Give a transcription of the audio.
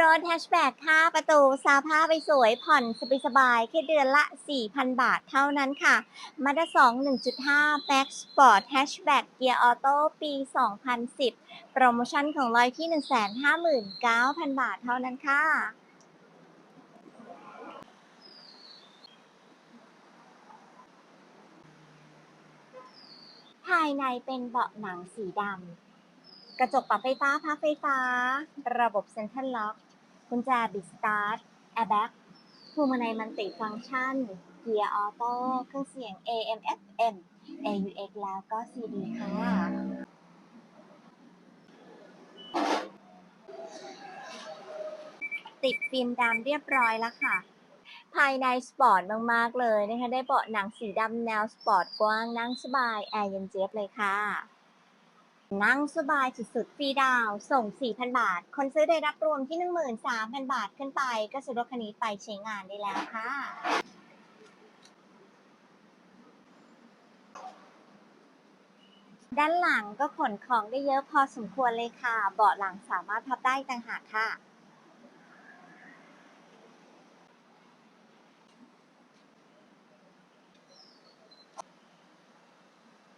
รถแฮชแบ็กค่าประตูสาภาไปสวยผ่อนสบายๆแค่เดือนละ 4,000 บาทเท่านั้นค่ะมาด้า2 1.5 Max Sport Hatchback Gear Auto ปี 2010 โปรโมชั่นของร้อยที่ 159,000 บาทเท่านั้นค่ะภายในเป็นเบาะหนังสีดำ กระจกปรับไฟฟ้าพับไฟฟ้า ระบบเซ็นทรัลล็อก กุญแจบิดสตาร์ทแอร์แบ็กพวงมาลัยมันติฟังก์ชันเกียร์ออโต้เครื่องเสียง AM FM AUX แล้วก็ CD ค่ะติดฟิล์มดำเรียบร้อยแล้วค่ะ ภายในสปอร์ตมาก ๆ เลยนะคะ ได้เบาะหนังสีดำแนวสปอร์ตกว้างนั่งสบาย แอร์เย็นเจี๊ยบเลยค่ะ นั่งสบายสุดๆฟรีดาวส่ง 4,000 บาท คนซื้อได้รับรวมที่ 13,000 บาทขึ้นไป ก็ซื้อรถคันนี้ไปใช้งานได้แล้วค่ะ ด้านหลังก็ขนของได้เยอะพอสมควรเลยค่ะ เบาะหลังสามารถพับได้ต่างหากค่ะ